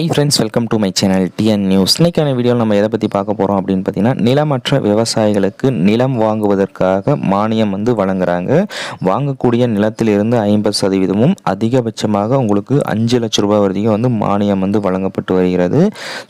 Hi friends welcome to my channel TN news இன்னைக்கான வீடியோவில் நம்ம எதை பற்றி பார்க்க போகிறோம் அப்படின்னு பார்த்தீங்கன்னா நிலமற்ற விவசாயிகளுக்கு நிலம் வாங்குவதற்காக மானியம் வந்து வழங்குறாங்க. வாங்கக்கூடிய நிலத்திலிருந்து ஐம்பது சதவீதமும் அதிகபட்சமாக உங்களுக்கு அஞ்சு லட்ச ரூபாய் வரைக்கும் வந்து மானியம் வந்து வழங்கப்பட்டு வருகிறது.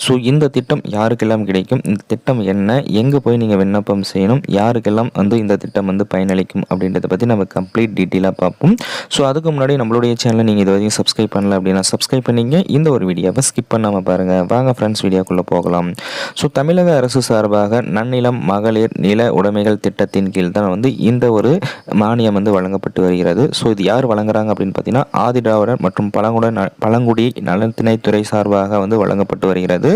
ஸோ இந்த திட்டம் யாருக்கெல்லாம் கிடைக்கும்? இந்த திட்டம் என்ன? எங்கே போய் நீங்கள் விண்ணப்பம் செய்யணும்? யாருக்கெல்லாம் வந்து இந்த திட்டம் வந்து பயனளிக்கும் அப்படின்றத பற்றி நம்ம கம்ப்ளீட் டீட்டெயிலாக பார்ப்போம். ஸோ அதுக்கு முன்னாடி நம்மளுடைய சேனலை நீங்கள் இது வரைக்கும் சப்ஸ்கிரைப் பண்ணல அப்படின்னா சப்ஸ்கிரைப் பண்ணிங்க இந்த ஒரு வீடியோவை ஸ்கிப் பண்ணாமல் பாருங்கள் வாங்க ஃப்ரெண்ட்ஸ் வீடியோக்குள்ளே போகலாம். ஸோ தமிழக அரசு சார்பாக நன்னிலம் மகளிர் நில உடைமைகள் திட்டத்தின் கீழ் தான் வந்து இந்த ஒரு மானியம் வந்து வழங்கப்பட்டு வருகிறது. ஸோ இது யார் வழங்குறாங்க அப்படின்னு பார்த்தீங்கன்னா ஆதிதிராவிடர் மற்றும் பழங்குட பழங்குடி நலத்திணைத்துறை சார்பாக வந்து வழங்கப்பட்டு வருகிறது.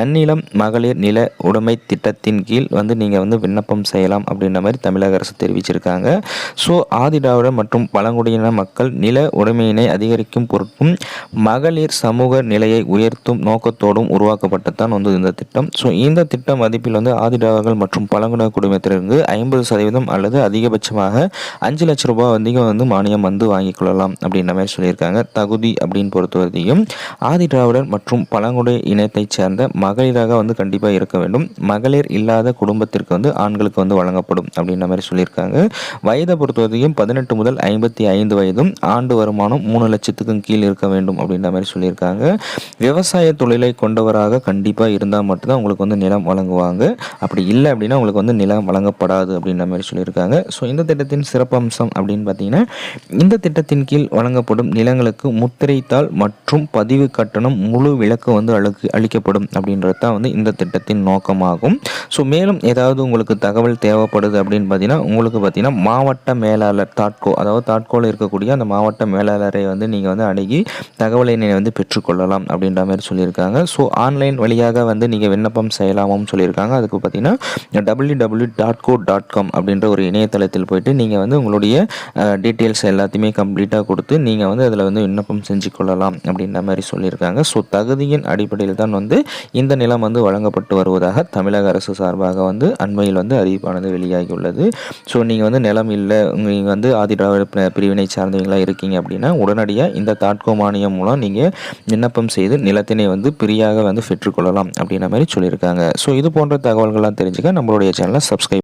நன்னிலம் மகளிர் நில உடைமை திட்டத்தின் கீழ் வந்து நீங்கள் வந்து விண்ணப்பம் செய்யலாம் அப்படின்ற மாதிரி தமிழக அரசு தெரிவிச்சிருக்காங்க. ஸோ ஆதிதிராவிடர் மற்றும் பழங்குடியின மக்கள் நில உடைமையினை அதிகரிக்கும் பொருட்கும் மகளிர் சமூக நிலையை உயர்த்தும் நோக்கத்தோடும் உருவாக்கப்பட்டதான் வந்து இந்த திட்டம். ஸோ இந்த திட்ட மதிப்பில் வந்து ஆதிடாவர்கள் மற்றும் பழங்குடியின குடும்பத்திலிருந்து ஐம்பது சதவீதம் அல்லது அதிகபட்சமாக அஞ்சு லட்ச ரூபாய் வரைக்கும் வந்து மானியம் வந்து வாங்கிக் கொள்ளலாம் அப்படின்ற மாதிரி சொல்லியிருக்காங்க. தகுதி அப்படின்னு பொறுத்தவரையும் ஆதி திராவிடர் மற்றும் பழங்குடி இனத்தைச் சேர்ந்த மகளிராக வந்து கண்டிப்பாக இருக்க வேண்டும். மகளிர் இல்லாத குடும்பத்திற்கு வந்து ஆண்களுக்கு வந்து வழங்கப்படும் அப்படின்ற மாதிரி சொல்லியிருக்காங்க. வயதை பொறுத்தவரையும் பதினெட்டு முதல் ஐம்பத்தி ஐந்து வயதும் ஆண்டு வருமானம் மூணு லட்சத்துக்கும் கீழ் இருக்க வேண்டும் அப்படின்ற மாதிரி சொல்லியிருக்காங்க. விவசாய தொழிலை கொண்டவராக கண்டிப்பாக இருந்தால் மட்டும்தான் உங்களுக்கு வந்து நிலம் வழங்குவாங்க. அப்படி இல்லை அப்படின்னா உங்களுக்கு வந்து நிலம் வழங்கப்படாது அப்படின்ற மாதிரி சொல்லியிருக்காங்க. ஸோ இந்த திட்டத்தின் சிறப்பம்சம் அப்படின்னு பார்த்தீங்கன்னா இந்த திட்டத்தின் கீழ் வழங்கப்படும் நிலங்களுக்கு முத்திரைத்தாள் மற்றும் பதிவு கட்டணம் முழு விளக்கு வந்து அழுக்கு அளிக்கப்படும் அப்படின்றது தான் வந்து இந்த திட்டத்தின் நோக்கமாகும். ஸோ மேலும் ஏதாவது உங்களுக்கு தகவல் தேவைப்படுது அப்படின்னு பார்த்தீங்கன்னா உங்களுக்கு பார்த்தீங்கன்னா மாவட்ட மேலாளர் தாட்கோ அதாவது தாட்கோவில் இருக்கக்கூடிய அந்த மாவட்ட மேலாளரை வந்து நீங்கள் வந்து அணுகி தகவலை வந்து பெற்றுக்கொள்ளலாம் அப்படின்னு அப்படின்ற மாதிரி சொல்லியிருக்காங்க. ஸோ ஆன்லைன் வழியாக வந்து நீங்கள் விண்ணப்பம் செய்யலாமும் சொல்லியிருக்காங்க. அதுக்கு பார்த்தீங்கன்னா W W dot co dot com அப்படின்ற ஒரு இணையதளத்தில் போயிட்டு நீங்கள் வந்து உங்களுடைய டீட்டெயில்ஸ் எல்லாத்தையுமே கம்ப்ளீட்டாக கொடுத்து நீங்கள் வந்து அதில் வந்து விண்ணப்பம் செஞ்சு கொள்ளலாம் அப்படின்ற மாதிரி சொல்லியிருக்காங்க. ஸோ தகுதியின் அடிப்படையில் தான் வந்து இந்த நிலம் வந்து வழங்கப்பட்டு வருவதாக தமிழக அரசு சார்பாக வந்து அண்மையில் வந்து அறிவிப்பானது வெளியாகியுள்ளது. ஸோ நீங்கள் வந்து நிலம் இல்லை நீங்கள் வந்து ஆதிதிராவிட பிரிவினை சார்ந்தவங்களாக இருக்கீங்க அப்படின்னா உடனடியாக இந்த தாட்கோ மானியம் மூலம் நீங்கள் விண்ணப்பம் செய்து நிலத்தினை வந்து பிரியாக வந்து பெற்றுக்கொள்ளலாம் அப்படின்ற மாதிரி சொல்லியிருக்காங்க. ஸோ இது போன்ற தகவல்கள்லாம் தெரிஞ்சுக்க நம்மளுடைய சேனலை சப்ஸ்கிரைப்